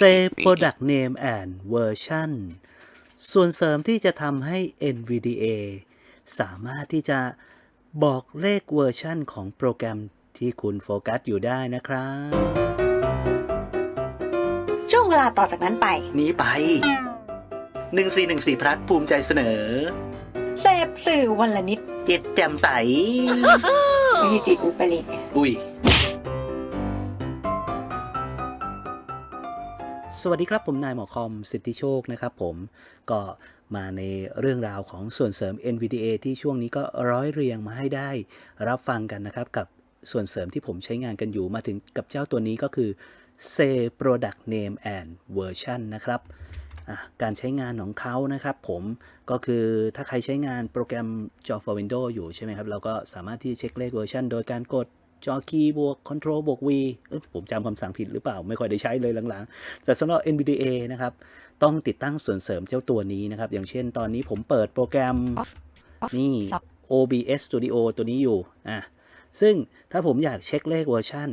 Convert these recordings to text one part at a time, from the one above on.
Say Product Name and Version ส่วนเสริมที่จะทำให้ NVDA สามารถที่จะบอกเลขเวอร์ชันของโปรแกรมที่คุณโฟกัสอยู่ได้นะครับ ช่วงเวลาต่อจากนั้นไปนี้ไป 1414พลัดภูมิใจเสนอ เสพสื่อวันละนิด จิตแจ่มใส ไม่ใช่จิตอุปริตไงอุ้ย สวัสดีครับผมนายหมอคอมสิทธิโชคนะครับผมก็มาในเรื่องราวของส่วนเสริม NVDA ที่ช่วงนี้ก็ร้อยเรียงมาให้ได้รับฟังกันนะครับกับส่วนเสริมที่ผมใช้งานกันอยู่มาถึงกับเจ้าตัวนี้ก็คือ Say Product Name and Version นะครับการใช้งานของเขานะครับผมก็คือถ้าใครใช้งานโปรแกรม Java for Windows อยู่ใช่ไหมครับเราก็สามารถที่จะเช็คเลขเวอร์ชันโดยการกด จอคีย์บวก Control บวก V ผมจำคำสั่งผิดหรือเปล่า ไม่ค่อยได้ใช้เลยหลังๆ แต่สำหรับ NVDA นะครับ ต้องติดตั้งส่วนเสริมเจ้าตัวนี้นะครับ อย่างเช่นตอนนี้ผมเปิดโปรแกรมนี่ OBS Studio ตัวนี้อยู่อะซึ่งถ้าผมอยากเช็คเลขเวอร์ชัน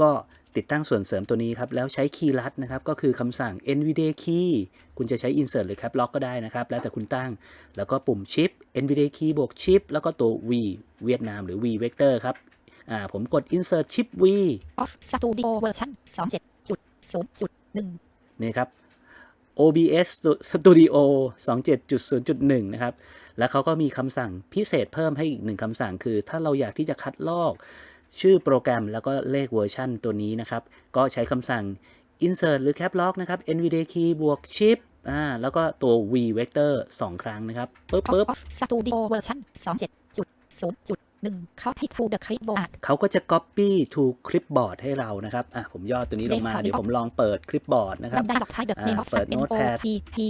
ก็ติดตั้งส่วนเสริมตัวนี้ครับ แล้วใช้คีย์ลัดนะครับ ก็คือคำสั่ง NVDA key คุณจะใช้ insert หรือ cap lock ก็ได้นะครับ แล้วแต่คุณตั้ง แล้วก็ปุ่ม shift NVDA key บวก shift แล้วก็ตัว V เวียดนามหรือ V vector ครับ อ่าผมกด insert chip v of studio version 27.0.1นี่ครับ OBS Studio 27.0.1 นะครับ แล้วเขาก็มีคำสั่งพิเศษเพิ่มให้อีกหนึ่งคำสั่งคือ ถ้าเราอยากที่จะคัดลอก ชื่อโปรแกรมแล้วก็เลขเวอร์ชันตัวนี้นะครับ ก็ใช้คำสั่ง insert หรือ cap lock นะครับ nvda key บวก chip อ่า แล้วก็ตัว v vector 2 ครั้งนะครับปึ๊บปึ๊บ studio version 27.0.1 หนึ่งเข้าให้ทูเดอะคลิปบอร์ดเขาก็จะ copy to clipboard ให้เรานะครับอะผมย่อตัวนี้ลงมา Desktop เดี๋ยวผมลองเปิด clipboard นะครับลำได้ดอกท้ายเดอะอ่าเนมออฟเปิดเอ็นโอ Notepad พีพี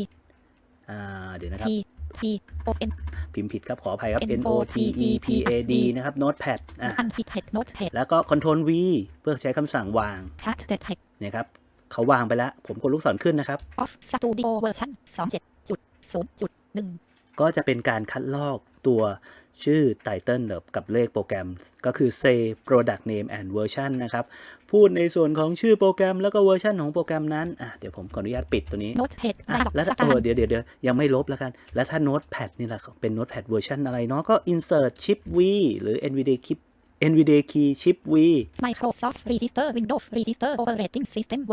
อ่าเดี๋ยวนะครับพีพีโอเอ็นพิมพ์ผิดครับขออภัยครับ N N O O T T E E P P A D นะครับ Notepad อะอันพิเพดโน้ตเพดแล้วก็ Control V เพื่อใช้คำสั่งวางพาร์ทเดอะเทคเนี่ยครับ เขาวางไปแล้ว ผมกดลูกศรขึ้นนะครับออฟสตูดิโอเวอร์ชันสองเจ็ดจุดศูนย์จุดหนึ่งก็จะเป็นการคัดลอก ตัวชื่อไตเติลกับเลขโปรแกรม ก็คือ say product name and version นะครับ พูดในส่วนของชื่อโปรแกรมแล้วก็เวอร์ชันของโปรแกรมนั้นอะเดี๋ยวผมขออนุญาตปิดตัวนี้โน้ตเพดอะได้ดอกแล้วสถ้ากาเอรอเดี๋ยวเดี๋ยวเดี๋ยวยังไม่ลบแล้วกัน แล้วถ้า Notepad นี่แหละเป็น Notepad เวอร์ชันอะไรเนาะก็ insert chip V หรือ NVDA key NVDA key chip V Microsoft Register Windows Register Operating System เว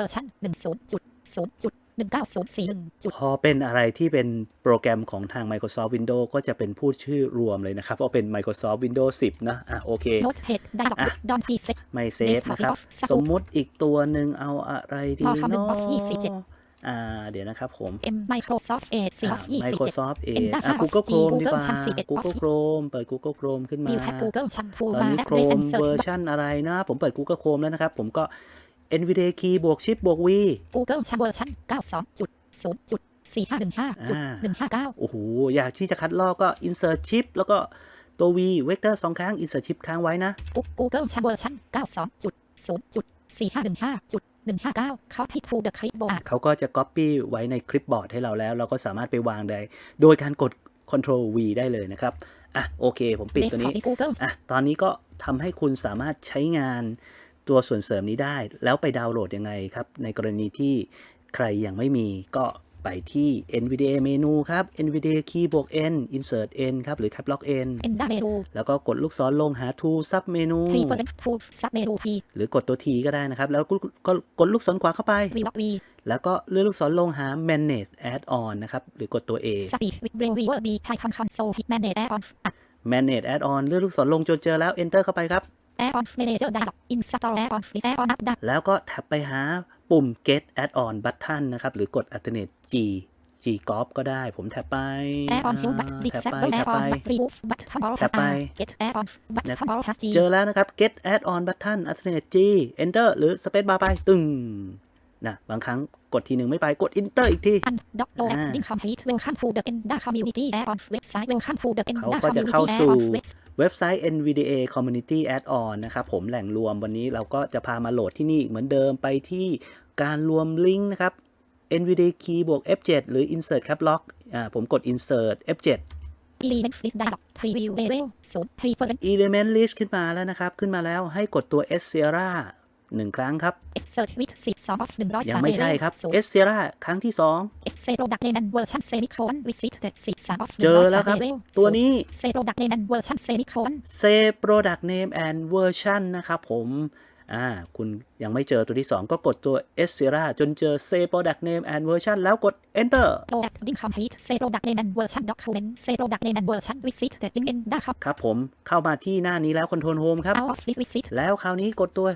อร์ชันหนึ่งศูนย์จุดศูนย์จุดหนึ่งเก้าศูนย์สี่หนึ่งจุดพอเป็นอะไรที่เป็นโปรแกรมของทาง Microsoft Windows ก็จะเป็นพูดชื่อรวมเลยนะครับเพราะเป็น Microsoft Windows 10 นะ อะ โอเคโน้ตเพดได้ดอกอะดอนพีเซ็ตไม่เซฟนะครับ Desktop สมมุติอีกตัวหนึ่งเอาอะไรดีพอคำหนึ่งเนาะ of ยี่สิบเจ็ดอ่าเดี๋ยวนะครับผม M Microsoft Edge สี่อ่ายี่สิบเจ็ด Microsoft เอ N อะ data Google of G Chrome ดีกว่า Google ชั้น11 Google Chrome เปิด Google Chrome ขึ้นมา View Tag Google ชัมพูตอนมานี้และ Chrome Recent เวอ Search ร์ชันอะไรนะ ผมเปิด Google Chrome แล้วนะครับ ผมก็ NVDA key บวก shift บวก V Google ชัมเวอร์ชันเก้าสองจุดศูนย์จุดสี่ห้าหนึ่งห้าจุดอ่าหนึ่งห้าเก้าโอ้โห อยากที่จะคัดลอกก็ insert chip แล้วก็ตัว V vector สองครั้ง insert chip ค้างไว้นะ Google ชัมเวอร์ชันเก้าสองจุดศูนย์จุดสี่ห้าหนึ่งห้าจุดหนึ่งห้าเก้าเข้าให้ทูเดอะคลิปบอร์ดเขาก็จะ copy ไว้ในคลิปบอร์ดให้เราแล้ว เราก็สามารถไปวางได้ โดยการกด Control V ได้เลยนะครับ อะ โอเค ผมปิดตัวนี้ Desktop ที่ Google อะ ตอนนี้ก็ทำให้คุณสามารถใช้งาน ตัวส่วนเสริมนี้ได้ แล้วไปดาวน์โหลดยังไงครับ ในกรณีที่ใครยังไม่มีก็ไปที่ NVDA เมนูครับ NVDA key บวก N insert N ครับ หรือ cap lock N N ได้เมนูแล้วก็กดลูกศรลงหา tool sub เมนู Preference Tool Sub เมนู P หรือกดตัว T ก็ได้นะครับ แล้วก็ก็กดลูกศรขวาเข้าไป V Lock V แล้วก็เลื่อนลูกศรลงหา manage add on นะครับ หรือกดตัว A Speech with Braille Viewer B Python Console Hit Manage Add-on อัด manage add on เลื่อนลูกศรลงจนเจอแล้ว enter เข้าไปครับ Add-on Manager Dialog Install Add-on With Add-on Up ดับแล้วก็แท็บไปหาปุ่ม get add on button นะครับ หรือกด alternate G G g o p ก็ได้ ผมแท็บไป Add-on Help But แท็บไป Disable แท็บไป Add-on But Remove Button All แท็บ Has ไป R Get Add-on Button All Has G เจอแล้วนะครับ get add on button alternate G enter หรือ space bar ไปตึงนะบางครั้งกดทีหนึ่งไม่ไปกด enter อีกที and doc no อ่า incomplete welcome to the Enda community add-on website welcome to the เขา Enda ก็จะ community เข้าสู่ add-on web เว็บไซต์ NVDA Community Add-on นะครับผมแหล่งรวมวันนี้เราก็จะพามาโหลดที่นี่อีกเหมือนเดิมไปที่การรวมลิงก์นะครับ NVDA key บวก F7 หรือ insert cap lock อ่าผมกด insert F7 element list dialog preview level 0 preference element list ขึ้นมาแล้วนะครับ ขึ้นมาแล้วให้กดตัว S Sierra หนึ่งครั้งครับ S search with 12 of 100ยังไม่ใช่ครับเอ S s e r a ครั้งที่สอง S zero duck name and version semicolon visit 13 of เจอแล้วครับ ตัวนี้ zero duck name and version semicolon s a Product Name and Version นะครับผมอ่าคุณยังไม่เจอตัวที่ 2 ก็กดตัว S s e r a จนเจอ s a Product Name and Version แล้วกด Enter load incomplete zero duck name and version document zero duck name and version visit link in dacom ครับผมเข้ามาที่หน้านี้แล้ว Control Home ครับ out of this visit แล้วคราวนี้กดตัว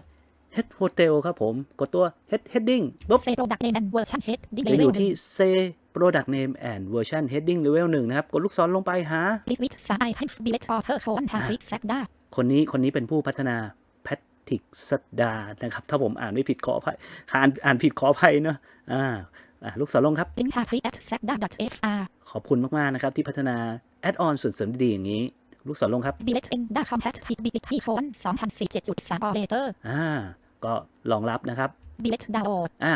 Head Hotel ครับผมกดตัว Head Heading ปุ๊บ zero duck name and version head จะอยู่ที่ s a Product Name and Version Heading Level 1นะครับ กดลูกศรลงไปหา list with สาม items delete author colon Patrick Sagda คนนี้คนนี้เป็นผู้พัฒนาแพทริกสัดานะครับ ถ้าผมอ่านไม่ผิดขออภัยอ่านอ่านผิดขออภัยเนอะอ่าอ่าลูกศรลงครับ link Patrick at sagda fr ขอบคุณมาก ๆ นะครับ ที่พัฒนาแอดออนส่วนเสริมดีๆอย่างนี้ลูกศรลงครับ delete in dacom hat hit bit colon 2047.3 operator อ่า ก็รองรับนะครับ delete download อ่า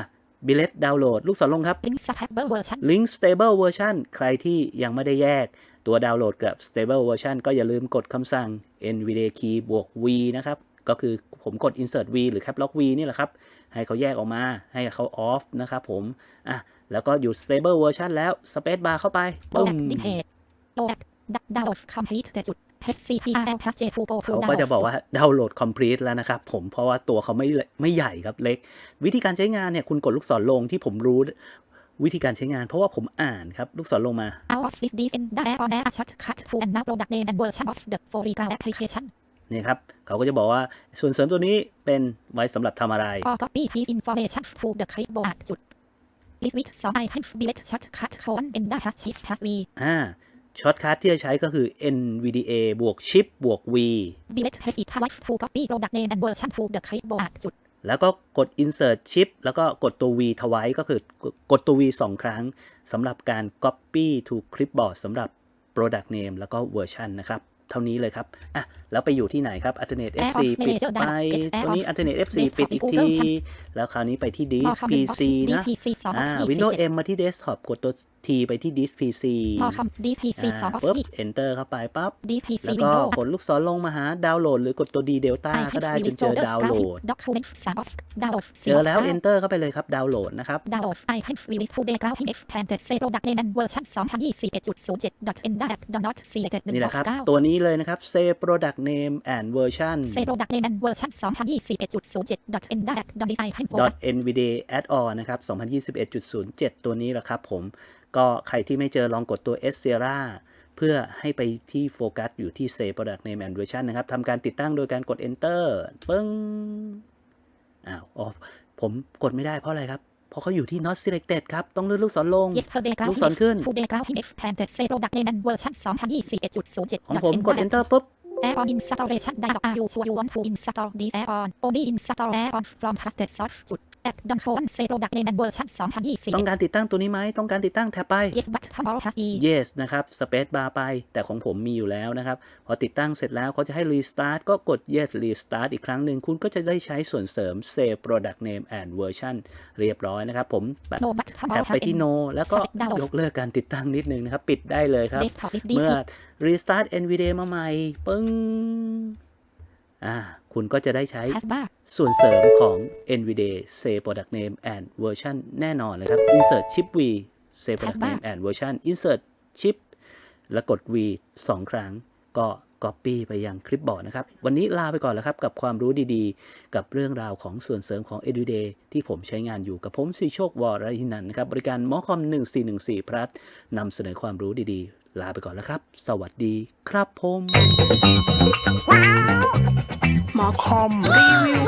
บิเลตดาวน์โหลดลูกศรลงครับ link stable version Link Stable Version ใครที่ยังไม่ได้แยกตัวดาวน์โหลดกับ Stable Version ก็อย่าลืมกดคำสั่ง NVDA key บวก V นะครับ ก็คือผมกด Insert V หรือ Cap Lock V นี่แหละครับ ให้เขาแยกออกมา ให้เขา off นะครับผม อะ แล้วก็อยู่ Stable Version แล้ว Space Bar เข้าไปปึ้ load ม link head load download complete แต่จุด HCPRL plus J2 go to เขาก็จะบอกว่าดาวน์โหลด complete แล้วนะครับผมเพราะว่าตัวเขาไม่ไม่ใหญ่ครับเล็ก วิธีการใช้งานเนี่ยคุณกดลูกศรลงที่ผมรู้วิธีการใช้งานเพราะว่าผมอ่านครับ ลูกศรลงมา out of this defend the air on air shortcut to and now product name and version of the foreground application นี่ครับ เขาก็จะบอกว่าส่วนเสริมตัวนี้เป็นไว้สำหรับทำอะไร or copy this information to the clipboard จุด list with สอง items delete shortcut colon and data shift plus v อ่า ช็อตคัทที่จะใช้ก็คือ NVDA บวกชิปบวก V delete receipt twice to copy product name and version to the clipboard จุดแล้วก็กด insert chip แล้วก็กดตัว V ทวายก็คือกดตัว V 2 ครั้งสำหรับการ copy to clipboard สำหรับ product name แล้วก็ version นะครับ เท่านี้เลยครับอะแล้วไปอยู่ที่ไหนครับ Alternate Air FC off ปิด Manager ไป Air ตัวนี้ off Alternate FC Desktop ปิดอีก Google ที Chat แล้วคราวนี้ไปที่ or disk comment PC of นะ DPC สองอ่า of Windows EC7 M มาที่ desktop กดตัว T ไปที่ disk PC or com DPC สอ่าอง of ปุ๊บ E enter เข้าไปปั๊บ DPC แล้วก็ Windows กดลูกศรลงมาหาดาวน์โหลดหรือกดตัว D Delta ก็ได้จนเจอดาวน์โหลด document สาม of download เจอแล้ว enter เข้าไปเลยครับดาวน์โหลดนะครับ download items release to the grounding expanded zero duck name and version 2021.07 end dot not selected นี่แหละครับ1ตัวนี้เลยนะครับ say product name and version zero duck name and version 2021.07 end dot dot item focus .nvda add-on นะครับ 2021.07 ตัวนี้แหละครับผม ก็ใครที่ไม่เจอลองกดตัว s s e r a เพื่อให้ไปที่โฟกัสอยู่ที่ say product name and version นะครับทำการติดตั้งโดยการกด enter ปึ้งอ้าวอ๋อผมกดไม่ได้เพราะอะไรครับ เพราะเขาอยู่ที่ not selected ครับ ต้องเลื่อนลูกศรลง yesterday ลูกศรขึ้น today grounding expanded zero duck name and version 2021.07ของผมกด enter ปุ๊บ Add-on installation dialog Are you sure you want to install this add-on? Only install add-on from trusted source จุด add don colon zero duck name and version ต้อง2021การติดตั้งตัวนี้ไหมต้องการติดตั้งแท็บไป Yes but tomorrow has e yes นะครับ space bar ไป แต่ของผมมีอยู่แล้วนะครับ พอติดตั้งเสร็จแล้วเขาจะให้ restart ก็กด yes restart อีกครั้งหนึ่งคุณก็จะได้ใช้ส่วนเสริม save product name and version เรียบร้อยนะครับ ผมแ No but แท็บ tomorrow ไป has ที่ end no แล้วก็ Select download ยกเลิกการติดตั้งนิดนึงนะครับ ปิดได้เลยครับ Desktop is เมื่อ DP restart NVDA มาใหม่ปึ้ง อ่าคุณก็จะได้ใช้ has bar ส่วนเสริมของ NVDA Say Product Name and Version แน่นอนเลยครับ Insert Chip V Say Product Name and Version Insert Chip แล้วกด V 2 ครั้งก็ Copy ไปยังคลิปบอร์ดนะครับ วันนี้ลาไปก่อนแล้วครับ กับความรู้ดีๆ กับเรื่องราวของส่วนเสริมของ NVDA ที่ผมใช้งานอยู่กับผมสีโชควรทินันท์นะครับ บริการมอคอม 1414พลัสนำเสนอความรู้ดีๆ ลาไปก่อนแล้วครับ สวัสดีครับผมหมอคอมรีวิว